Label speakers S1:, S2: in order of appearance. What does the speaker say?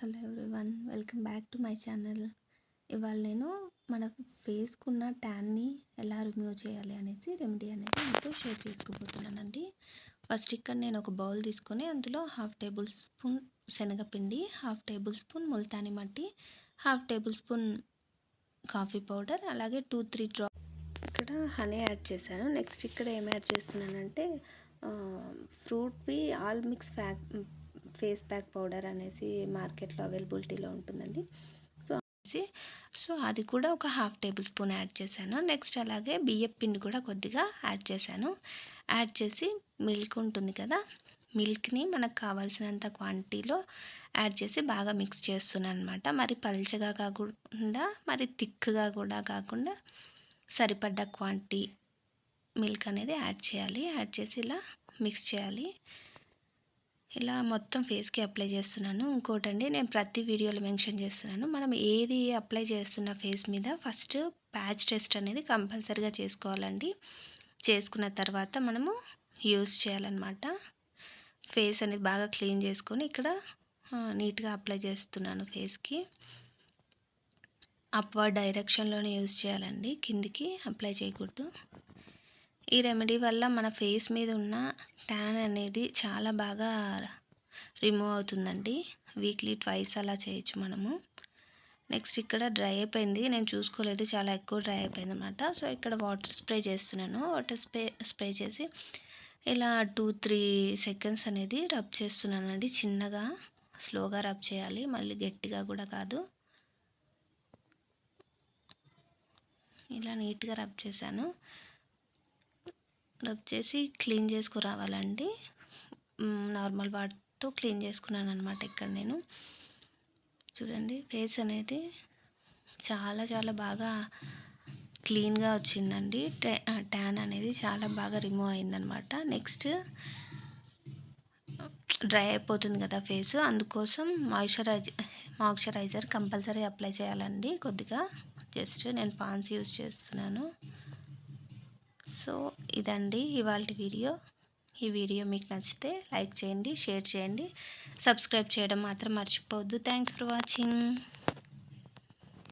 S1: Hello everyone welcome back to my channel ఇవాళ నేను మన ఫేస్కున్న ట్యాన్ని ఎలా రిమూవ్ చేయాలి అనేసి రెమెడీ అనేది మీతో షేర్ చేసుకోబోతున్నానండి. ఫస్ట్ ఇక్కడ నేను ఒక బౌల్ తీసుకొని అందులో హాఫ్ టేబుల్ స్పూన్ శనగపిండి half tablespoon Multani mitti half tablespoon coffee powder అలాగే టూ త్రీ డ్రాప్ ఇక్కడ హనీ యాడ్ చేశాను. నెక్స్ట్ ఇక్కడ ఏం యాడ్ చేస్తున్నానంటే ఫ్రూట్వి all mix ఫ్యాక్ face pack powder అనేసి మార్కెట్లో అవైలబిలిటీలో ఉంటుందండి. సో అనేసి సో అది కూడా ఒక హాఫ్ టేబుల్ స్పూన్ యాడ్ చేశాను. నెక్స్ట్ అలాగే బియ్యం పిండి కూడా కొద్దిగా యాడ్ చేశాను. యాడ్ చేసి మిల్క్ ఉంటుంది కదా మిల్క్ని మనకు కావాల్సినంత క్వాంటిటీలో యాడ్ చేసి బాగా మిక్స్ చేస్తున్నాను అనమాట మరి పల్చగా కాకుండా మరి థిక్గా కూడా కాకుండా సరిపడ్డ క్వాంటిటీ మిల్క్ అనేది యాడ్ చేయాలి. యాడ్ చేసి ఇలా మిక్స్ చేయాలి. ఇలా మొత్తం ఫేస్కి అప్లై చేస్తున్నాను. ఇంకోటండి నేను ప్రతి వీడియోలో మెన్షన్ చేస్తున్నాను. మనం ఏది అప్లై చేస్తున్న ఫేస్ మీద ఫస్ట్ ప్యాచ్ టెస్ట్ అనేది కంపల్సరీగా చేసుకోవాలండి. చేసుకున్న తర్వాత మనము యూస్ చేయాలన్నమాట. ఫేస్ అనేది బాగా క్లీన్ చేసుకొని ఇక్కడ నీట్గా అప్లై చేస్తున్నాను ఫేస్కి. అప్వర్డ్ డైరెక్షన్లోనే యూజ్ చేయాలండి. కిందికి అప్లై చేయకూడదు. ఈ రెమెడీ వల్ల మన ఫేస్ మీద ఉన్న ట్యాన్ అనేది చాలా బాగా రిమూవ్ అవుతుందండి. వీక్లీ ట్వైస్ అలా చేయొచ్చు మనము. నెక్స్ట్ ఇక్కడ డ్రై అయిపోయింది. నేను చూసుకోలేదు. చాలా ఎక్కువ డ్రై అయిపోయింది అనమాట సో ఇక్కడ వాటర్ స్ప్రే చేస్తున్నాను. వాటర్ స్ప్రే స్ప్రే చేసి ఇలా టూ త్రీ సెకండ్స్ అనేది రబ్ చేస్తున్నానండి. చిన్నగా స్లోగా రబ్ చేయాలి. మళ్ళీ గట్టిగా కూడా కాదు. ఇలా నీట్గా రబ్ చేశాను. రబ్ చేసి క్లీన్ చేసుకురావాలండి. నార్మల్ వాటితో క్లీన్ చేసుకున్నాను అనమాట ఇక్కడ నేను. చూడండి ఫేస్ అనేది చాలా చాలా బాగా క్లీన్గా వచ్చిందండి. ట్యాన్ అనేది చాలా బాగా రిమూవ్ అయిందనమాట నెక్స్ట్ డ్రై అయిపోతుంది కదా ఫేస్. అందుకోసం మాయిశ్చరైజర్ మాయిశ్చరైజర్ కంపల్సరీ అప్లై చేయాలండి కొద్దిగా. జస్ట్ నేను పాన్స్ యూజ్ చేస్తున్నాను. సో ఇదండి ఇవాళ వీడియో. ఈ వీడియో మీకు నచ్చితే లైక్ చేయండి షేర్ చేయండి. సబ్స్క్రైబ్ చేయడం మాత్రం మర్చిపోవద్దు. Thanks for watching.